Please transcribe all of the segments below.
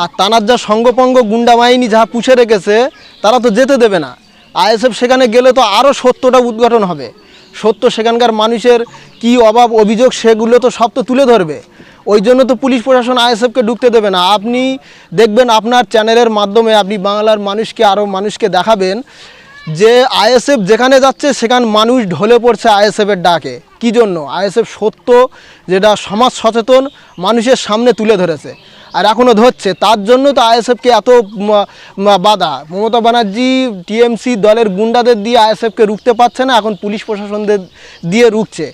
আর তানার যা সঙ্গপঙ্গ গুন্ডা বাহিনী যা পুষে রেখেছে, তারা তো যেতে দেবে না। আইএসএফ সেখানে গেলে তো আরও সত্যটা উদ্ঘাটন হবে। সত্য সেখানকার মানুষের কি অভাব, অভিযোগ, সেগুলো তো সব তো তুলে ধরবে। ওই জন্য তো পুলিশ প্রশাসন আইএসএফকে ঢুকতে দেবে না। আপনি দেখবেন আপনার চ্যানেলের মাধ্যমে আপনি বাংলার মানুষকে আরও মানুষকে দেখাবেন যে আইএসএফ যেখানে যাচ্ছে, সেখান মানুষ ঢলে পড়ছে আইএসএফের ডাকে। কি জন্য? আইএসএফ সত্য যেটা সমাজ সচেতন মানুষের সামনে তুলে ধরেছে। আর এখনও ধরছে। তার জন্য তো আইএসএফকে এত বাধা। মমতা ব্যানার্জি, টিএমসি দলের গুন্ডাদের দিয়ে আইএসএফকে রুখতে পারছে না, এখন পুলিশ প্রশাসনদের দিয়ে রুখছে।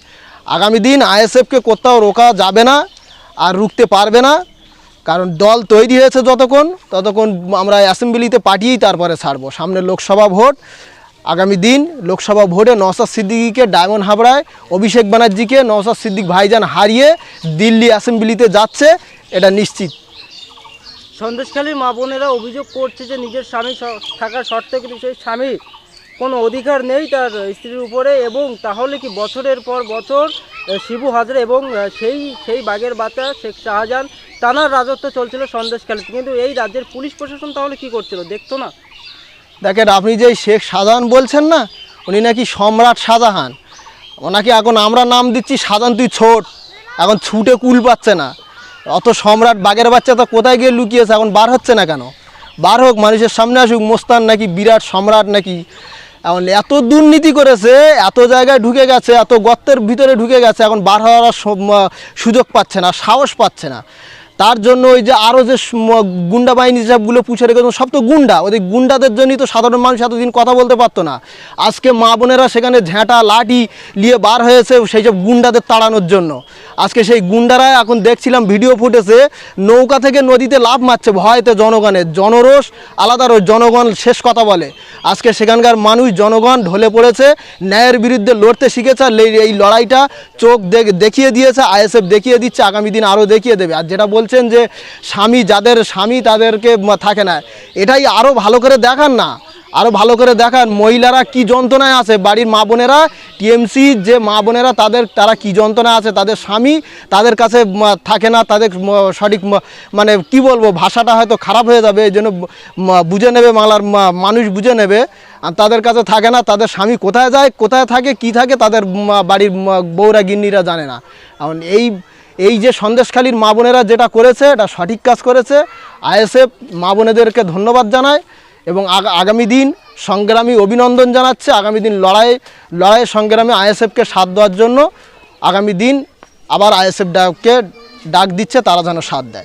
আগামী দিন আইএসএফকে কোথাও রোকা যাবে না আর রুখতে পারবে না, কারণ দল তৈরি হয়েছে যতক্ষণ, ততক্ষণ আমরা অ্যাসেম্বলিতে পাঠিয়েই তারপরে ছাড়বো। সামনে লোকসভা ভোট, আগামী দিন লোকসভা ভোটে নওসাদ সিদ্দিকিকে ডায়মন্ড হাবড়ায়, অভিষেক ব্যানার্জিকে নওসাদ সিদ্দিক ভাইজান হারিয়ে দিল্লি অ্যাসেম্বলিতে যাচ্ছে, এটা নিশ্চিত। সন্দেশখালীর মা বোনেরা অভিযোগ করছে যে নিজের স্বামী থাকার শর্তে কিন্তু সেই স্বামীর কোনো অধিকার নেই তার স্ত্রীর উপরে এবং তাহলে কি বছরের পর বছর শিবু হাজরা এবং সেই সেই বাগের বাচ্চা শেখ শাহজাহান টানার রাজত্ব চলছিল সন্দেশখালীতে কিন্তু এই রাজ্যের পুলিশ প্রশাসন তাহলে কি করছিল? দেখতো না। দেখেন, আপনি যে শেখ শাহজাহান বলছেন না, উনি নাকি সম্রাট শাহজাহান। ওনাকে এখন আমরা নাম দিচ্ছি শাহজাহান, তুই ছোট। এখন ছুটে কুল পাচ্ছে না। অত সম্রাট বাগের বাচ্চা তো কোথায় গিয়ে লুকিয়েছে? এখন বার হচ্ছে না কেন? বার হোক, মানুষের সামনে আসুক, মোস্তান নাকি বিরাট সম্রাট নাকি? এখন এত দুর্নীতি করেছে, এত জায়গায় ঢুকে গেছে, এত গর্তের ভিতরে ঢুকে গেছে, এখন বার হওয়ার সুযোগ পাচ্ছে না, সাহস পাচ্ছে না। তার জন্য ওই যে আরও যে গুন্ডা বাহিনী সবগুলো পুষে রেখেছে সব তো গুন্ডা। ওদের গুন্ডাদের জন্যই তো সাধারণ মানুষ এতদিন কথা বলতে পারতো না। আজকে মা বোনেরা সেখানে ঝ্যাঁটা লাঠি নিয়ে বার হয়েছে সেই সব গুন্ডাদের তাড়ানোর জন্য। আজকে সেই গুন্ডারা এখন দেখছিলাম ভিডিও ফুটেছে, নৌকা থেকে নদীতে লাভ মারছে ভয়তে জনগণের। জনরোষ, আলাদা রোষ, জনগণ শেষ কথা বলে। আজকে সেখানকার মানুষ, জনগণ ঢলে পড়েছে, ন্যায়ের বিরুদ্ধে লড়তে শিখেছে এই- লড়াইটা চোখ দেখ- দেখিয়ে দিয়েছে, আইএসএফ দেখিয়ে দিচ্ছে, আগামী দিন আরও দেখিয়ে দেবে। আর যেটা বলছেন যে স্বামী যাদের স্বামী তাদেরকে থাকে না। এটাই আরও ভালো করে দেখান না। আরও ভালো করে দেখান মহিলারা কি যন্ত্রণায় আছে। বাড়ির মা বোনেরা, টিএমসি যে মা বোনেরা তাদের, তারা কি যন্ত্রণায় আছে। তাদের স্বামী তাদের কাছে থাকে না। তাদের সঠিক মানে কি বলব, ভাষাটা হয়তো খারাপ হয়ে যাবে। এই জন্য বুঝে নেবে বাংলার মানুষ বুঝে নেবে। আর তাদের কাছে থাকে না। তাদের স্বামী কোথায় যায়, কোথায় থাকে, কি থাকে, তাদের বাড়ির বউরা, গিন্নিরা জানে না। এখন এই এই যে সন্দেশখালীর মা বোনেরা যেটা করেছে, এটা সঠিক কাজ করেছে। আইএসএফ মা বোনেদেরকে ধন্যবাদ জানায় এবং আগা- আগামী দিন সংগ্রামী অভিনন্দন জানাচ্ছে। আগামী দিন লড়াই লড়াই সংগ্রামে আইএসএফকে সাথ দেওয়ার জন্য। আগামী দিন আবার আইএসএফ ডাককে ডাক দিচ্ছে, তারা যেন সাথ দেয়।